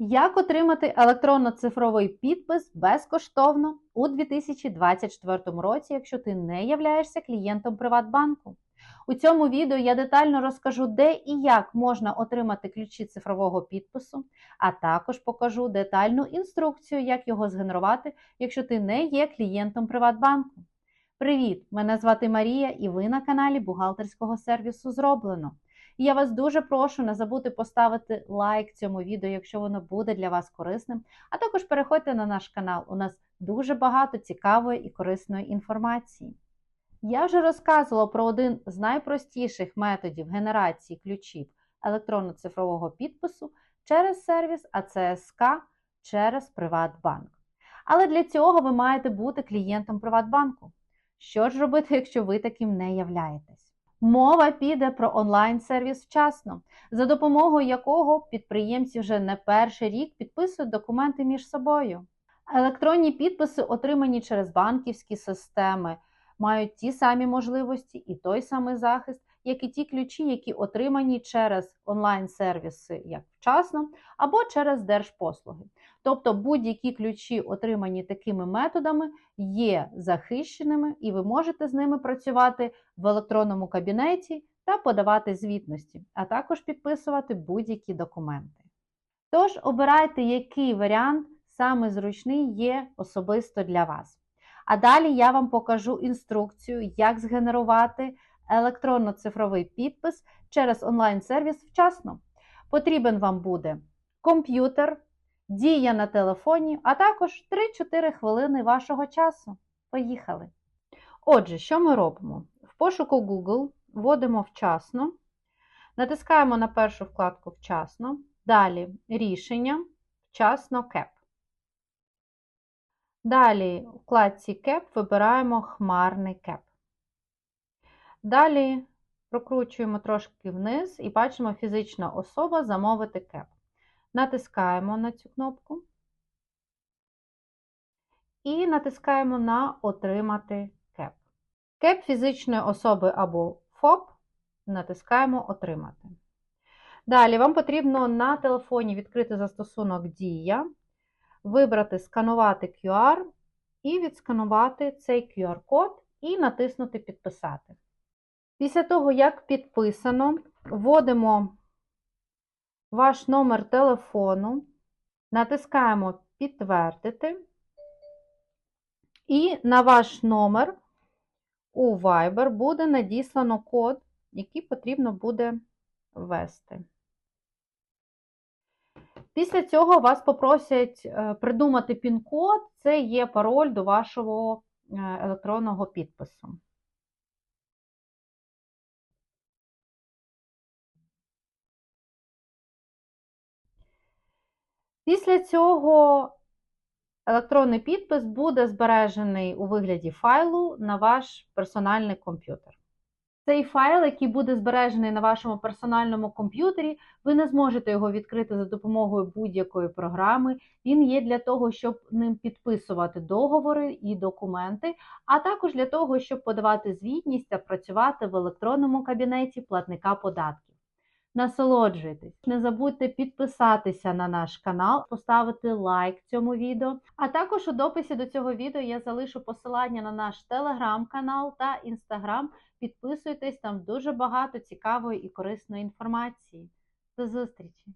Як отримати електронно-цифровий підпис безкоштовно у 2024 році, якщо ти не являєшся клієнтом Приватбанку? У цьому відео я детально розкажу, де і як можна отримати ключі цифрового підпису, а також покажу детальну інструкцію, як його згенерувати, якщо ти не є клієнтом Приватбанку. Привіт! Мене звати Марія, і ви на каналі бухгалтерського сервісу зроблено. І я вас дуже прошу не забути поставити лайк цьому відео, якщо воно буде для вас корисним. А також переходьте на наш канал. У нас дуже багато цікавої і корисної інформації. Я вже розказувала про один з найпростіших методів генерації ключів електронно-цифрового підпису через сервіс АЦСК через Приватбанк. Але для цього ви маєте бути клієнтом Приватбанку. Що ж робити, якщо ви таким не являєтесь? Мова піде про онлайн-сервіс вчасно, за допомогою якого підприємці вже не перший рік підписують документи між собою. Електронні підписи, отримані через банківські системи, мають ті самі можливості і той самий захист, як і ті ключі, які отримані через онлайн-сервіси як вчасно, або через держпослуги. Тобто будь-які ключі, отримані такими методами, є захищеними, і ви можете з ними працювати в електронному кабінеті та подавати звітності, а також підписувати будь-які документи. Тож обирайте, який варіант саме зручний є особисто для вас. А далі я вам покажу інструкцію, як згенерувати електронно-цифровий підпис через онлайн-сервіс вчасно. Потрібен вам буде комп'ютер, дія на телефоні, а також 3-4 хвилини вашого часу. Поїхали! Отже, що ми робимо? В пошуку Google вводимо вчасно, натискаємо на першу вкладку Вчасно, далі рішення, вчасно КЕП. Далі у вкладці КЕП вибираємо хмарний КЕП. Далі прокручуємо трошки вниз і бачимо фізична особа замовити КЕП. Натискаємо на цю кнопку і натискаємо на Отримати КЕП. КЕП фізичної особи або ФОП натискаємо Отримати. Далі вам потрібно на телефоні відкрити застосунок Дія, вибрати Сканувати QR і відсканувати цей QR-код і натиснути Підписати. Після того, як підписано, вводимо ваш номер телефону, натискаємо Підтвердити, і на ваш номер у Viber буде надіслано код, який потрібно буде ввести. Після цього вас попросять е, придумати пін-код, це є пароль до вашого е, електронного підпису. Після цього електронний підпис буде збережений у вигляді файлу на ваш персональний комп'ютер. Цей файл, який буде збережений на вашому персональному комп'ютері, ви не зможете його відкрити за допомогою будь-якої програми. Він є для того, щоб ним підписувати договори і документи, а також для того, щоб подавати звітність та працювати в електронному кабінеті платника податків. Насолоджуйтесь! Не забудьте підписатися на наш канал, поставити лайк цьому відео. А також у дописі до цього відео я залишу посилання на наш телеграм-канал та інстаграм. Підписуйтесь, там дуже багато цікавої і корисної інформації. До зустрічі!